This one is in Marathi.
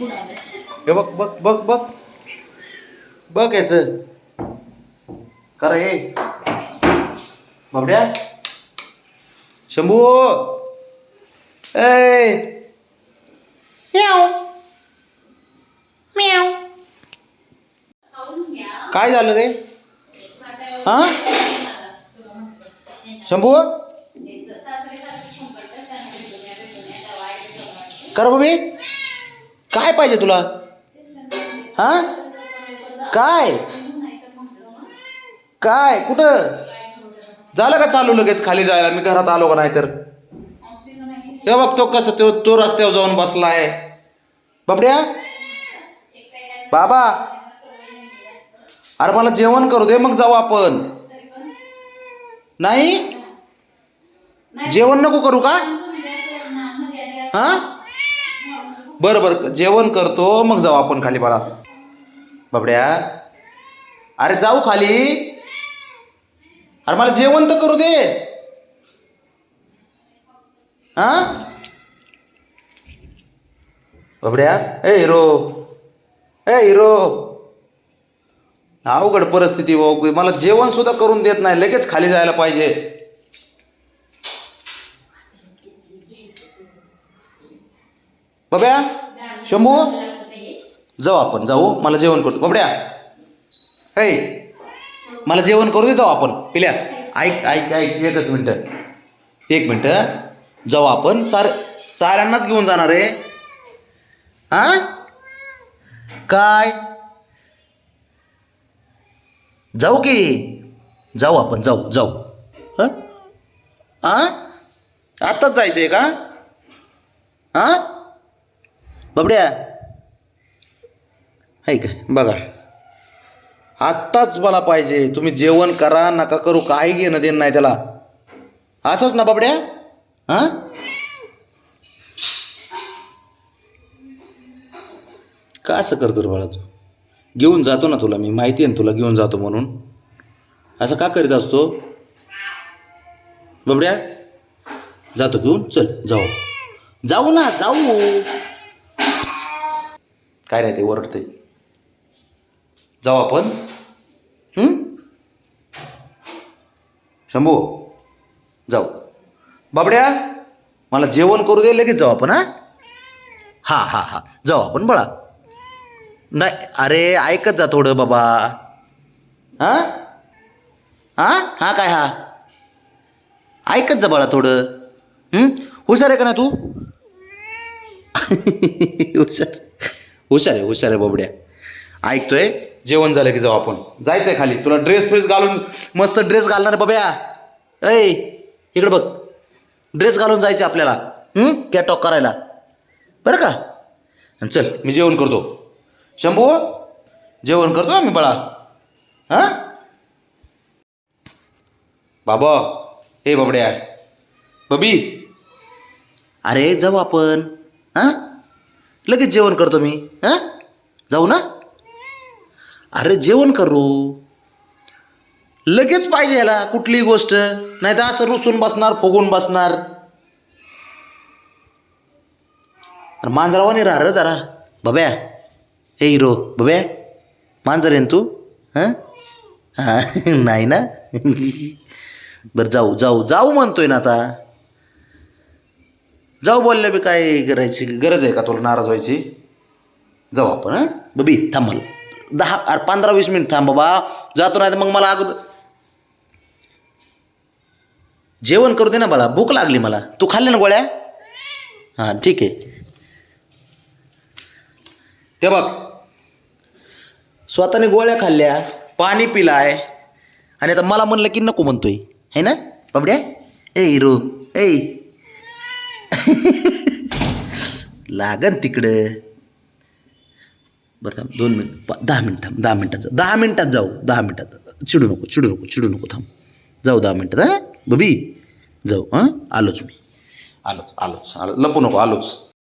हे बघ बघ बघ बघ. बघ याच. करा हे. बाबड्या. शंभू. ए काय झालं रे? हा? शंभू? कर बबी काय पाहिजे तुला? हा? काय? काय? कुठं? झालं का चालू लगेच खाली जायला? मी घरात आलो का नाही तर? हे बघ तो कसं तो तो रस्त्यावर जाऊन बसला आहे बाबड्या? बाबा? अरे मला जेवण करू दे मग जाऊ आपण. नाही? जेवण नको करू का? हा? बरं बरं जेवण करतो मग जाऊ आपण खाली बाळा. बाबड्या. अरे जाऊ खाली. अरे मला जेवण तर करू दे. हा? बाबड्या. ए हिरो. ए हिरो. अवघड परिस्थिती भाऊ. मला जेवण सुद्धा करून देत नाही. लगेच खाली जायला पाहिजे. बाब्या शंभू? जाऊ आपण जाऊ. मला जेवण करतो. बाबड्या. ऐ मला जेवण करू दे जाऊ आपण. पिल्या. ऐक ऐक ऐक. एकच मिनटं. एक मिनटं. जाऊ आपण. सार साऱ्यांनाच घेऊन जाणार आहे. हा? काय? जाऊ की. जाऊ आपण जाऊ जाऊ. हां? हां आत्ताच जायचं आहे का? हां बाबड्या. आहे का? बघा. आत्ताच मला पाहिजे. तुम्ही जेवण करा नका करू काही घेणं देणं नाही त्याला. असंच ना बाबड्या? हां? का असं करतो रे बाळा तू? घेऊन जातो ना तुला मी. माहिती आहे ना तुला घेऊन जातो म्हणून. असं का करीत असतो? बाबड्या? जातो घेऊन? चल जाऊ. जाऊ ना जाऊ. काय नाही ते ओरडते जाऊ आपण. शंभू जाऊ. बाबड्या मला जेवण करू दे लगेच जाऊ आपण हा? हा हा हा. जाऊ आपण बळा. नाही अरे ऐकत जा थोडं बाबा. हां? हां? हा काय हा? ऐकत जा बाळा थोडं. हुशार आहे का ना तू? हुशार. हुशार आहे हुशार आहे बाबड्या. ऐकतोय? जेवण झालं की जाऊ आपण. जायचं आहे खाली. तुला ड्रेस फ्रेस घालून मस्त ड्रेस घालणार आहे ऐ इकडं बघ. ड्रेस घालून जायचं आपल्याला. कॅटॉक करायला. बरं का? आणि चल मी जेवण करतो. शंभू जेवण करतो मी बाळा. हां? बाबा हे बाबड्या. बबी. अरे जाऊ आपण. हां? लगेच जेवण करतो मी हां? जाऊ ना? अरे जेवण करू. लगेच पाहिजे याला कुठलीही गोष्ट नाही तर असं रुसून बसणार फुगून बसणार. अरे मांजरावाने राह रे जरा. बब्या हे हिरो बब्या मांजर आहे ना तू? हां? हां नाही ना? बरं जाऊ जाऊ जाऊ म्हणतोय ना आता. जाऊ बोलल्या बी काय करायची गरज आहे का तुला? नाराज व्हायची? जाऊ आपण हां? बबी थांब मला. दहा अरे पंधरा वीस मिनिट थांब बाबा. जातो नाही तर मग मला अगोदर जेवण करू दे ना बाळा. भूक लागली मला. तू खाल्ली ना गोळ्या? हां ठीक आहे. ते बघ. स्वतःने गोळ्या खाल्ल्या पाणी पिलाय आणि आता मला म्हणलं की नको म्हणतोय. है ना? बाबड्या? ए हिरो. ए लागन तिकडं. बरं थांब दोन मिनिट पा- दहा मिनिट थांब दहा मिनिटाचं. दहा मिनटात जाऊ दहा मिनटात. चिडू नको चिडू नको चिडू नको थांब. जाऊ दहा मिनटात हां? बबी जाऊ हां? आलोच मी. आलोच आलोच आलो लपू नको आलोच.